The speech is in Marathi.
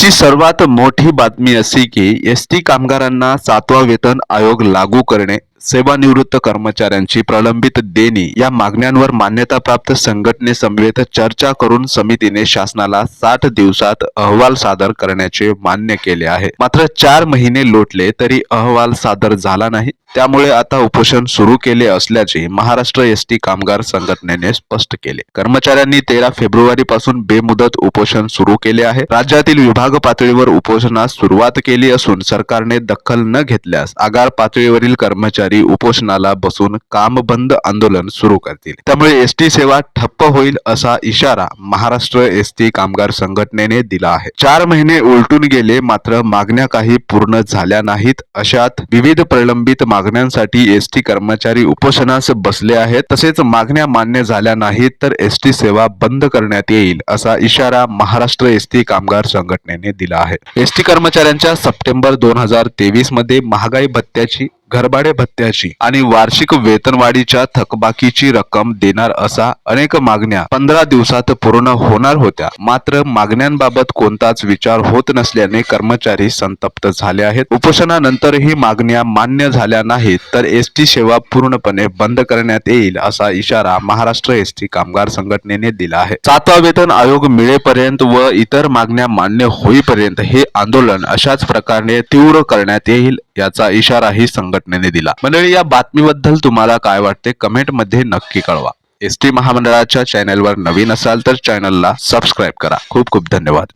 आजची सर्वात मोठी बातमी अशी की एस टी कामगारांना सातवा वेतन आयोग लागू करणे सेवानिवृत्त कर्मचाऱ्यांची प्रलंबित देणी या मागण्यांवर मान्यताप्राप्त संघटनेसमवेत चर्चा करून समितीने शासनाला साठ दिवसात अहवाल सादर करण्याचे मान्य केले आहे. मात्र चार महिने लोटले तरी अहवाल सादर झाला नाही. त्यामुळे आता उपोषण सुरू केले असल्याचे महाराष्ट्र एस टी कामगार संघटनेने स्पष्ट केले. कर्मचाऱ्यांनी तेरा फेब्रुवारी पासून बेमुदत उपोषण सुरू केले आहे. राज्यातील विभाग पातळीवर उपोषणास सुरुवात केली असून सरकारने दखल न घेतल्यास आगार पातळीवरील कर्मचारी उपोषणाला बसून काम बंद आंदोलन सुरू करतील. त्यामुळे एस टी सेवा ठप्प होईल असा इशारा महाराष्ट्र एस टी कामगार संघटनेने दिला आहे. चार महिने उलटून गेले मात्र मागण्या काही पूर्ण झाल्या नाहीत. अशात विविध प्रलंबित मागण्यांसाठी एस टी कर्मचारी उपोषणास बसले आहेत. तसेच मागण्या मान्य झाल्या नाहीत तर एस टी सेवा बंद करण्यात येईल असा इशारा महाराष्ट्र एस टी कामगार संघटनेने दिला आहे. एस टी कर्मचाऱ्यांच्या सप्टेंबर दोन हजार तेवीसमध्ये महागाई भत्त्याची घरभाडे भत्त्याची आणि वार्षिक वेतनवाढीच्या थकबाकीची रक्कम देणार असा अनेक मागण्या पंधरा दिवसात पूर्ण होणार होत्या. मात्र मागण्यांबाबत कोणताच विचार होत नसल्याने कर्मचारी संतप्त झाले आहेत. उपोषणानंतरही मागण्या मान्य झाल्या नाहीत तर एस टी सेवा पूर्णपणे बंद करण्यात येईल असा इशारा महाराष्ट्र एस टी कामगार संघटनेने दिला आहे. सातवा वेतन आयोग मिळेपर्यंत व इतर मागण्या मान्य होईपर्यंत हे आंदोलन अशाच प्रकारे तीव्र करण्यात येईल याचा इशाराही संघटनेने दिला. मंडळी या बातमीबद्दल तुम्हाला काय वाटते? कमेंटमध्ये नक्की कळवा. एस टी महामंडळाच्या चॅनेलवर नवीन असाल तर चॅनलला सबस्क्राईब करा. खूप खूप धन्यवाद.